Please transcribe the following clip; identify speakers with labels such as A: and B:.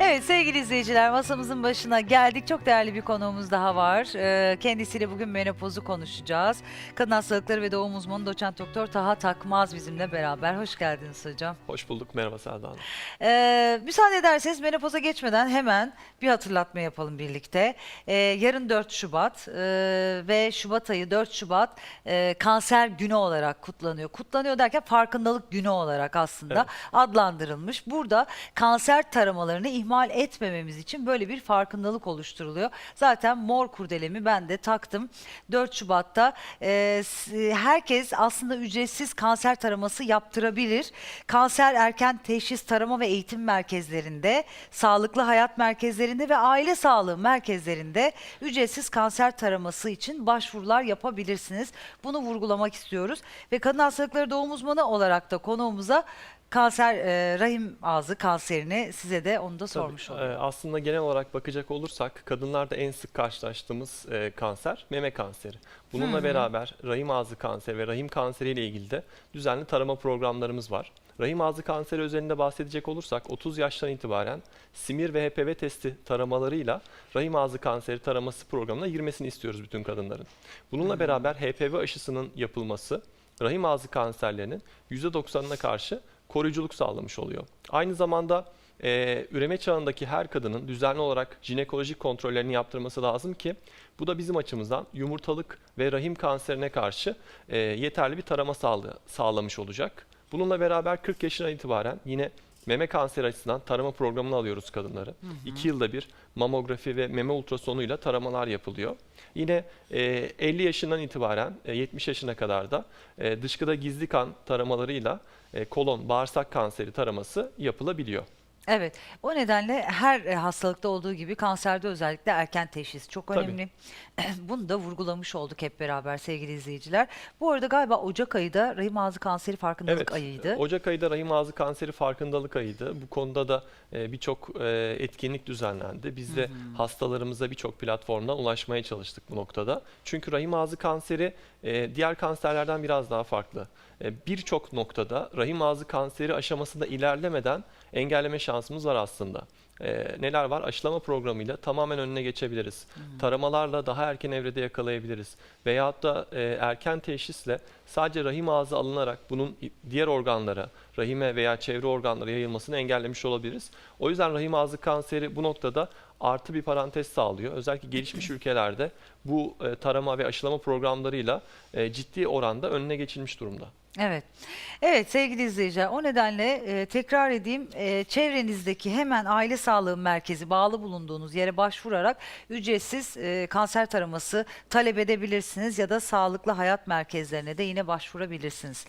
A: Evet sevgili izleyiciler masamızın başına geldik. Çok değerli bir konuğumuz daha var. Ee, kendisiyle bugün menopozu konuşacağız. Kadın hastalıkları ve doğum uzmanı doçent doktor Taha Takmaz bizimle beraber. Hoş geldiniz hocam.
B: Hoş bulduk. Merhaba Selda Hanım.
A: Ee, müsaade ederseniz menopoza geçmeden hemen bir hatırlatma yapalım birlikte. Ee, yarın 4 Şubat ee, ve Şubat ayı 4 Şubat ee, kanser günü olarak kutlanıyor. Kutlanıyor derken farkındalık günü olarak aslında
B: Evet.
A: adlandırılmış. Burada kanser taramalarını ihmal etmememiz için böyle bir farkındalık oluşturuluyor. Zaten mor kurdelemi ben de taktım. 4 Şubat'ta e, s- herkes aslında ücretsiz kanser taraması yaptırabilir. Kanser erken teşhis tarama ve eğitim merkezlerinde, sağlıklı hayat merkezlerinde ve aile sağlığı merkezlerinde ücretsiz kanser taraması için başvurular yapabilirsiniz. Bunu vurgulamak istiyoruz ve kadın hastalıkları doğum uzmanı olarak da konuğumuza kanser e, rahim ağzı kanserini size de onu da sormuş
B: Tabii,
A: olayım.
B: e, aslında genel olarak bakacak olursak kadınlarda en sık karşılaştığımız e, kanser meme kanseri. Bununla beraber rahim ağzı kanseri ve rahim kanseri ile ilgili de düzenli tarama programlarımız var. Rahim ağzı kanseri özelinde bahsedecek olursak 30 yaştan itibaren simir ve HPV testi taramalarıyla rahim ağzı kanseri taraması programına girmesini istiyoruz bütün kadınların. Bununla beraber HPV aşısının yapılması rahim ağzı kanserlerinin %90'ına karşı koruyuculuk sağlamış oluyor. Aynı zamanda e, üreme çağındaki her kadının düzenli olarak jinekolojik kontrollerini yaptırması lazım ki bu da bizim açımızdan yumurtalık ve rahim kanserine karşı e, yeterli bir tarama sağlamış olacak. Bununla beraber 40 yaşına itibaren yine meme kanseri açısından tarama programını alıyoruz kadınları. 2 yılda bir mamografi ve meme ultrasonuyla taramalar yapılıyor. Yine e, 50 yaşından itibaren e, 70 yaşına kadar da e, dışkıda gizli kan taramalarıyla e, kolon, bağırsak kanseri taraması yapılabiliyor.
A: Evet. O nedenle her e, hastalıkta olduğu gibi kanserde özellikle erken teşhis çok
B: Tabii.
A: önemli. Bunu da vurgulamış olduk hep beraber sevgili izleyiciler. Bu arada galiba Ocak ayı da rahim ağzı kanseri farkındalık
B: Evet,
A: ayıydı.
B: Ocak ayı da rahim ağzı kanseri farkındalık ayıydı. Bu konuda da e, birçok e, etkinlik düzenlendi. Biz de hastalarımıza birçok platformdan ulaşmaya çalıştık bu noktada. Çünkü rahim ağzı kanseri e, diğer kanserlerden biraz daha farklı. E, Birçok noktada rahim ağzı kanseri aşamasında ilerlemeden engelleme şansımız var aslında. E, neler var? Aşılama programıyla tamamen önüne geçebiliriz. Taramalarla daha erken evrede yakalayabiliriz. Veyahut da e, erken teşhisle sadece rahim ağzı alınarak bunun diğer organlara, rahime veya çevre organlara yayılmasını engellemiş olabiliriz. O yüzden rahim ağzı kanseri bu noktada artı bir parantez sağlıyor. Özellikle gelişmiş ülkelerde bu e, tarama ve aşılama programlarıyla e, ciddi oranda önüne geçilmiş durumda.
A: Evet. Evet sevgili izleyiciler o nedenle e, tekrar edeyim e, çevrenizdeki hemen aile sağlığı merkezi bağlı bulunduğunuz yere başvurarak ücretsiz e, kanser taraması talep edebilirsiniz ya da sağlıklı hayat merkezlerine de yine başvurabilirsiniz.